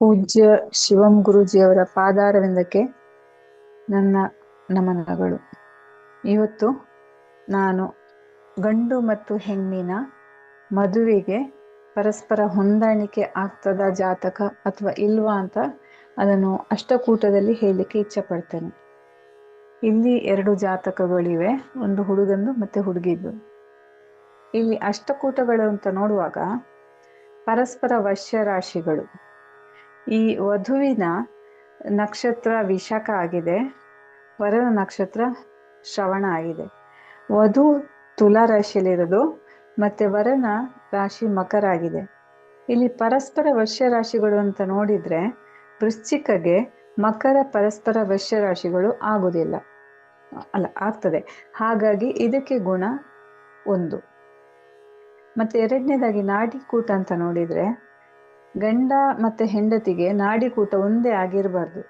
ಪೂಜ್ಯ ಶಿವಂ ಗುರುಜಿಯವರ ಪಾದಾರವಿಂದಕ್ಕೆ ನನ್ನ ನಮನಗಳು. ಇವತ್ತು ನಾನು ಗಂಡು ಮತ್ತು ಹೆಣ್ಣಿನ ಮದುವೆಗೆ ಪರಸ್ಪರ ಹೊಂದಾಣಿಕೆ ಆಗ್ತದ ಜಾತಕ ಅಥವಾ ಇಲ್ವಾ ಅಂತ ಅದನ್ನು ಅಷ್ಟಕೂಟದಲ್ಲಿ ಹೇಳಲಿಕ್ಕೆ ಇಚ್ಛೆ ಪಡ್ತೇನೆ ಇಲ್ಲಿ ಎರಡು ಜಾತಕಗಳಿವೆ. ಒಂದು ಹುಡುಗಂದು ಮತ್ತೆ ಹುಡುಗಿದ್ದು. ಇಲ್ಲಿ ಅಷ್ಟಕೂಟಗಳು ಅಂತ ನೋಡುವಾಗ ಪರಸ್ಪರ ವಶ್ಯ ರಾಶಿಗಳು ಈ ವಧುವಿನ ನಕ್ಷತ್ರ ವಿಶಾಖ ಆಗಿದೆ. ವರನ ನಕ್ಷತ್ರ ಶ್ರವಣ ಆಗಿದೆ. ವಧು ತುಲಾ ರಾಶಿಯಲ್ಲಿರೋದು ಮತ್ತೆ ವರನ ರಾಶಿ ಮಕರ ಆಗಿದೆ. ಇಲ್ಲಿ ಪರಸ್ಪರ ವಶ್ಯ ರಾಶಿಗಳು ಅಂತ ನೋಡಿದ್ರೆ ವೃಶ್ಚಿಕಗೆ ಮಕರ ಪರಸ್ಪರ ವಶ್ಯ ರಾಶಿಗಳು ಆಗುವುದಿಲ್ಲ. ಅಲ್ಲ, ಆಗ್ತದೆ. ಹಾಗಾಗಿ ಇದಕ್ಕೆ ಗುಣ ಒಂದು. ಮತ್ತೆ ಎರಡನೇದಾಗಿ ನಾಡಿಕೂಟ ಅಂತ ನೋಡಿದ್ರೆ, ಗಂಡ ಮತ್ತೆ ಹೆಂಡತಿಗೆ ನಾಡಿಕೂಟ ಒಂದೇ ಆಗಿರಬಾರ್ದು.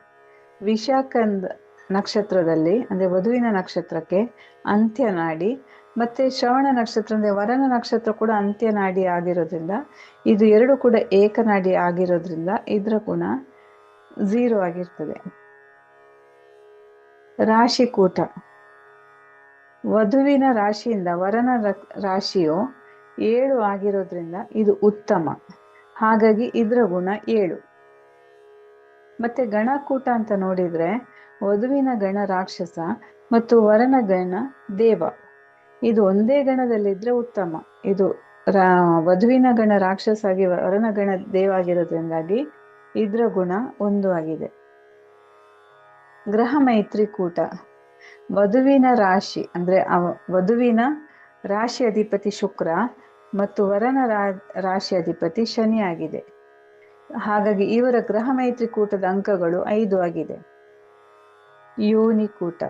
ವಿಶಾಖಂದ ನಕ್ಷತ್ರದಲ್ಲಿ, ಅಂದ್ರೆ ವಧುವಿನ ನಕ್ಷತ್ರಕ್ಕೆ ಅಂತ್ಯ ನಾಡಿ, ಮತ್ತೆ ಶ್ರವಣ ನಕ್ಷತ್ರ, ಅಂದ್ರೆ ವರನ ನಕ್ಷತ್ರ ಕೂಡ ಅಂತ್ಯ ನಾಡಿ ಆಗಿರೋದ್ರಿಂದ, ಇದು ಎರಡು ಕೂಡ ಏಕನಾಡಿ ಆಗಿರೋದ್ರಿಂದ, ಇದರ ಗುಣ ಝೀರೋ ಆಗಿರ್ತದೆ. ರಾಶಿಕೂಟ ವಧುವಿನ ರಾಶಿಯಿಂದ ವರನ ರಾಶಿಯು ಏಳು ಆಗಿರೋದ್ರಿಂದ ಇದು ಉತ್ತಮ. ಹಾಗಾಗಿ ಇದರ ಗುಣ ಏಳು. ಮತ್ತೆ ಗಣಕೂಟ ಅಂತ ನೋಡಿದ್ರೆ ವಧುವಿನ ಗಣ ರಾಕ್ಷಸ ಮತ್ತು ವರನ ಗಣ ದೇವ. ಇದು ಒಂದೇ ಗಣದಲ್ಲಿದ್ರೆ ಉತ್ತಮ. ಇದು ರಾ, ವಧುವಿನ ಗಣ ರಾಕ್ಷಸ ಆಗಿ ವರನ ಗಣ ದೇವ ಆಗಿರೋದ್ರಿಂದಾಗಿ ಇದ್ರ ಗುಣ ಒಂದು ಆಗಿದೆ. ಗ್ರಹ ಮೈತ್ರಿಕೂಟ. ವಧುವಿನ ರಾಶಿ, ಅಂದ್ರೆ ಅವ, ವಧುವಿನ ರಾಶಿ ಅಧಿಪತಿ ಶುಕ್ರ ಮತ್ತು ವರನ ರಾಶಿ ಅಧಿಪತಿ ಶನಿ ಆಗಿದೆ. ಹಾಗಾಗಿ ಇವರ ಗ್ರಹ ಮೈತ್ರಿಕೂಟದ ಅಂಕಗಳು ಐದು ಆಗಿದೆ. ಯೋನಿಕೂಟ.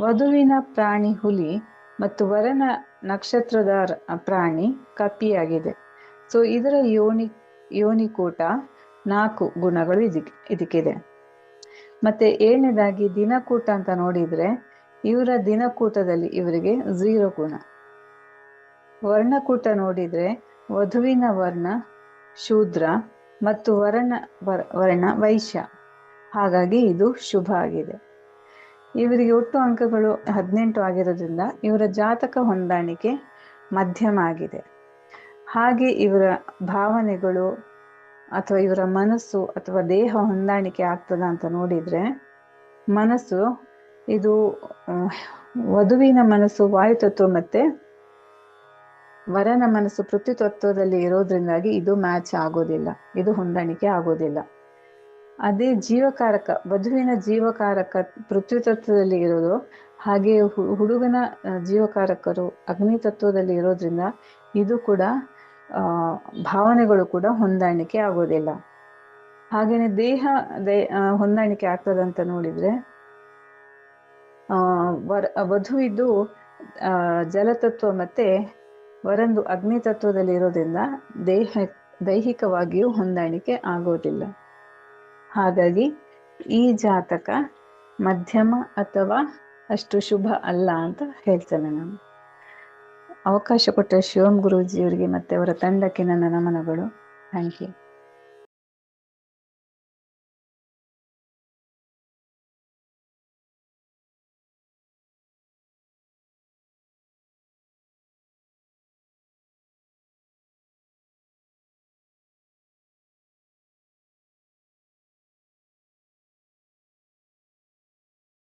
ವಧುವಿನ ಪ್ರಾಣಿ ಹುಲಿ ಮತ್ತು ವರನ ನಕ್ಷತ್ರದ ಪ್ರಾಣಿ ಕಪಿಯಾಗಿದೆ. ಸೊ ಇದರ ಯೋನಿ ಯೋನಿಕೂಟ ನಾಲ್ಕು ಗುಣಗಳು ಇದಕ್ಕೆ ಇದಕ್ಕಿದೆ. ಮತ್ತೆ ಏಳನೇದಾಗಿ ದಿನಕೂಟ ಅಂತ ನೋಡಿದ್ರೆ ಇವರ ದಿನಕೂಟದಲ್ಲಿ ಇವರಿಗೆ ಝೀರೋ ಗುಣ. ವರ್ಣಕೂಟ ನೋಡಿದ್ರೆ ವಧುವಿನ ವರ್ಣ, ಶೂದ್ರ ಮತ್ತು ವರ್ಣ, ವರ್- ವರ್ಣ ವೈಶ್ಯ. ಹಾಗಾಗಿ ಇದು ಶುಭ ಆಗಿದೆ. ಇವರಿಗೆ ಒಟ್ಟು ಅಂಕಗಳು ಹದಿನೆಂಟು ಆಗಿರೋದ್ರಿಂದ ಇವರ ಜಾತಕ ಹೊಂದಾಣಿಕೆ ಮಧ್ಯಮ ಆಗಿದೆ. ಹಾಗೆ ಇವರ ಭಾವನೆಗಳು ಅಥವಾ ಇವರ ಮನಸ್ಸು ಅಥವಾ ದೇಹ ಹೊಂದಾಣಿಕೆ ಆಗ್ತದ ಅಂತ ನೋಡಿದ್ರೆ ಮನಸ್ಸು ಇದು ವಧುವಿನ ಮನಸ್ಸು, ವಾಯುತತ್ವ ಮತ್ತೆ ವರನ ಮನಸ್ಸು, ಪೃಥ್ವಿತತ್ವದಲ್ಲಿ ಇರೋದ್ರಿಂದಾಗಿ ಇದು ಮ್ಯಾಚ್ ಆಗೋದಿಲ್ಲ. ಇದು ಹೊಂದಾಣಿಕೆ ಆಗೋದಿಲ್ಲ. ಅದೇ ಜೀವಕಾರಕ, ವಧುವಿನ ಜೀವಕಾರಕ ಪೃಥ್ವಿತತ್ವದಲ್ಲಿ ಇರೋದು, ಹಾಗೆ ಹುಡುಗನ ಜೀವಕಾರಕರು ಅಗ್ನಿ ತತ್ವದಲ್ಲಿ ಇರೋದ್ರಿಂದ ಇದು ಕೂಡ ಭಾವನೆಗಳು ಕೂಡ ಹೊಂದಾಣಿಕೆ ಆಗೋದಿಲ್ಲ. ಹಾಗೇನೆ ದೇಹ, ದೇ ಹೊಂದಾಣಿಕೆ ಆಗ್ತದಂತ ನೋಡಿದ್ರೆ, ಆ, ವರ, ವಧುವಿದ್ದು ಜಲತತ್ವ ಮತ್ತೆ ವರಂದು ಅಗ್ನಿ ತತ್ವದಲ್ಲಿ ಇರೋದ್ರಿಂದ ದೇಹ, ದೈಹಿಕವಾಗಿಯೂ ಹೊಂದಾಣಿಕೆ ಆಗೋದಿಲ್ಲ. ಹಾಗಾಗಿ ಈ ಜಾತಕ ಮಧ್ಯಮ ಅಥವಾ ಅಷ್ಟು ಶುಭ ಅಲ್ಲ ಅಂತ ಹೇಳ್ತೇನೆ ನಾನು. ಅವಕಾಶ ಕೊಟ್ಟ ಶಿವಂ ಗುರೂಜಿಯವರಿಗೆ ಮತ್ತೆ ಅವರ ತಂಡಕ್ಕೆ ನನ್ನ ನಮನಗಳು. Thank you.